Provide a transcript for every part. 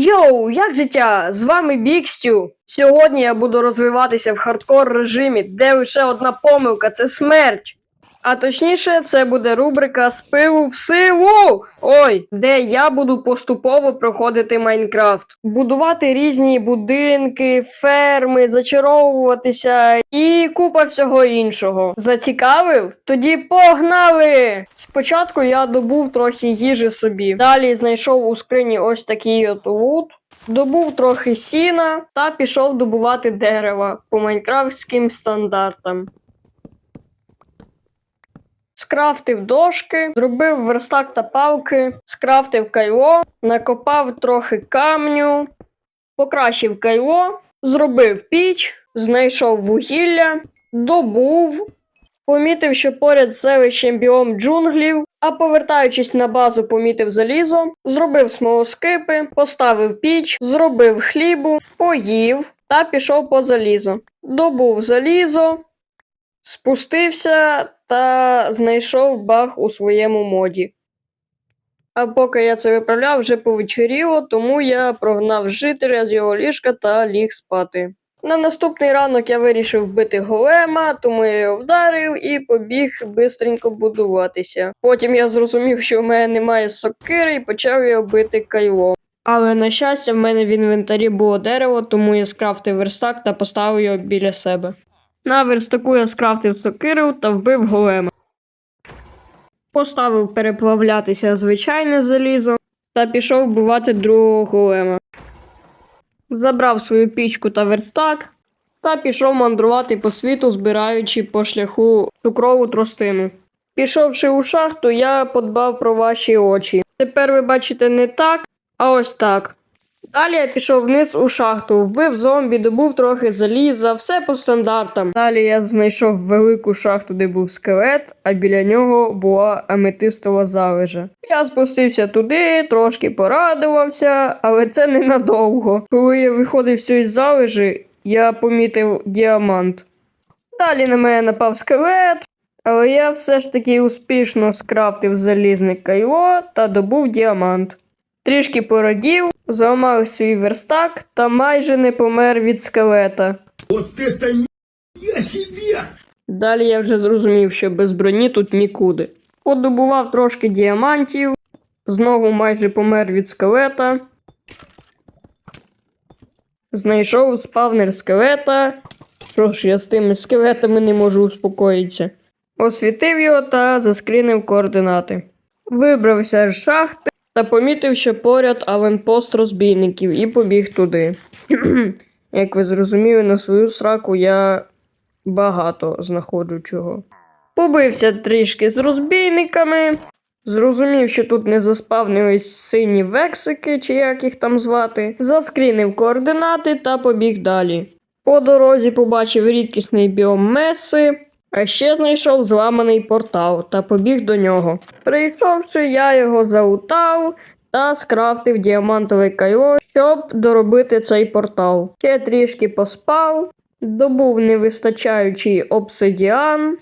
Йоу, як життя? З вами Бікстю. Сьогодні я буду розвиватися в хардкор режимі, де лише одна помилка це смерть. А точніше, це буде рубрика з пиву в силу. Ой, де я буду поступово проходити Майнкрафт, будувати різні будинки, ферми, зачаровуватися і купа всього іншого. Зацікавив? Тоді погнали! Спочатку я добув трохи їжі собі. Далі знайшов у скрині ось такий от лут. Добув трохи сіна та пішов добувати дерева по майнкрафтським стандартам. Скрафтив дошки, зробив верстак та палки, скрафтив кайло, накопав трохи камню, покращив кайло, зробив піч, знайшов вугілля, добув, помітив, що поряд з селищем біом джунглів, а повертаючись на базу, помітив залізо, зробив смолоскипи, поставив піч, зробив хлібу, поїв та пішов по залізо. Добув залізо, спустився та знайшов баг у своєму моді. А поки я це виправляв, вже повечеріло, тому я прогнав жителя з його ліжка та ліг спати. На наступний ранок я вирішив вбити голема, тому я його вдарив і побіг бистренько будуватися. Потім я зрозумів, що в мене немає сокири, і почав його бити кайло. Але на щастя, в мене в інвентарі було дерево, тому я скрафтив верстак та поставив його біля себе. На верстаку я скрафтив сокиру та вбив голема. Поставив переплавлятися звичайне залізо та пішов вбивати другого голема. Забрав свою пічку та верстак та пішов мандрувати по світу, збираючи по шляху цукрову тростину. Пішовши у шахту, я подбав про ваші очі. Тепер ви бачите не так, а ось так. Далі я пішов вниз у шахту, вбив зомбі, добув трохи заліза, все по стандартам. Далі я знайшов велику шахту, де був скелет, а біля нього була аметистова залежа. Я спустився туди, трошки порадувався, але це ненадовго. Коли я виходив з цієї залежі, я помітив діамант. Далі на мене напав скелет, але я все ж таки успішно скрафтив залізне кайло та добув діамант. Трішки порадів, зламав свій верстак та майже не помер від скелета. Вот это я себе! Далі я вже зрозумів, що без броні тут нікуди. Подобував трошки діамантів, знову майже помер від скелета. Знайшов спавнер скелета. Що ж, я з тими скелетами не можу успокоїтися. Освітив його та заскрінив координати. Вибрався з шахти та помітив, що поряд аванпост розбійників і побіг туди. Як ви зрозуміли, на свою сраку я багато знаходжу чого. Побився трішки з розбійниками. Зрозумів, що тут не заспавнились сині вексики, чи як їх там звати. Заскрінив координати та побіг далі. По дорозі побачив рідкісний біом меси, а ще знайшов зламаний портал та побіг до нього. Прийшовши, я його залутав та скрафтив діамантове кайло, щоб доробити цей портал. Ще трішки поспав, добув невистачаючий обсидіан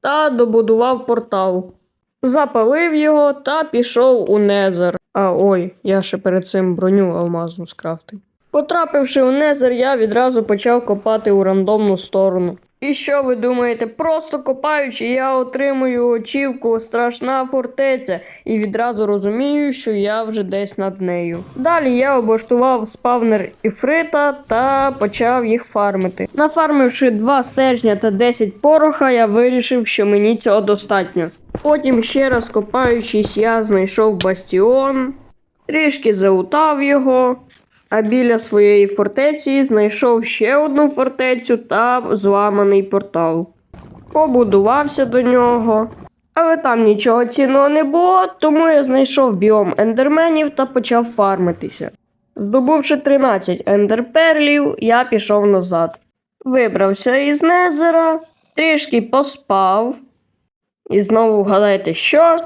та добудував портал. Запалив його та пішов у Незер. А ой, я ще перед цим броню алмазну скрафтив. Потрапивши у Незер, я відразу почав копати у рандомну сторону. І що ви думаєте, просто копаючи, я отримую очівку страшна фортеця і відразу розумію, що я вже десь над нею. Далі я облаштував спавнер іфрита та почав їх фармити. Нафармивши два стержня та 10 пороха, я вирішив, що мені цього достатньо. Потім ще раз копаючись, я знайшов бастіон, трішки залутав його. А біля своєї фортеці знайшов ще одну фортецю та зламаний портал. Побудувався до нього, але там нічого цінного не було, тому я знайшов біом ендерменів та почав фармитися. Здобувши 13 ендерперлів, я пішов назад. Вибрався із Незера, трішки поспав. І знову вгадайте, що?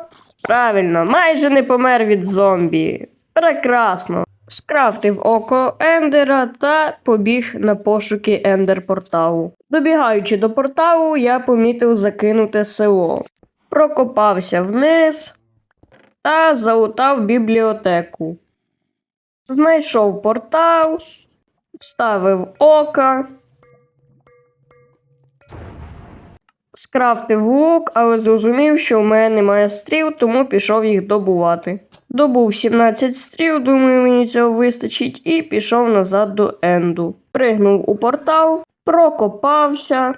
Правильно, майже не помер від зомбі. Прекрасно. Скрафтив око Ендера та побіг на пошуки Ендер порталу. Добігаючи до порталу, я помітив закинуте село. Прокопався вниз та залутав бібліотеку. Знайшов портал, вставив ока, скрафтив лук, але зрозумів, що в мене немає стріл, тому пішов їх добувати. Добув 17 стріл, думаю, мені цього вистачить, і пішов назад до Енду. Пригнув у портал, прокопався,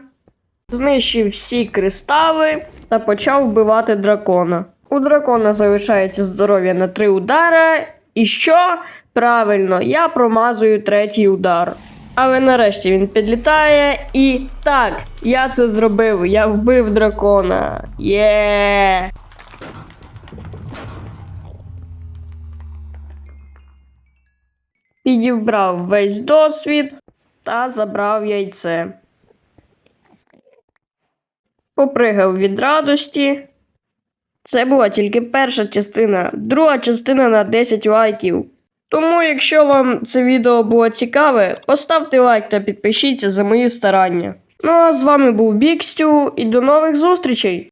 знищив всі кристали та почав вбивати дракона. У дракона залишається здоров'я на три удара. І що? Правильно, я промазую третій удар. Але нарешті він підлітає і так, я це зробив. Я вбив дракона. Є. Підібрав весь досвід та забрав яйце. Попригав від радості. Це була тільки перша частина, друга частина на 10 лайків. Тому, якщо вам це відео було цікаве, поставте лайк та підпишіться за мої старання. Ну а з вами був Бікстю і до нових зустрічей!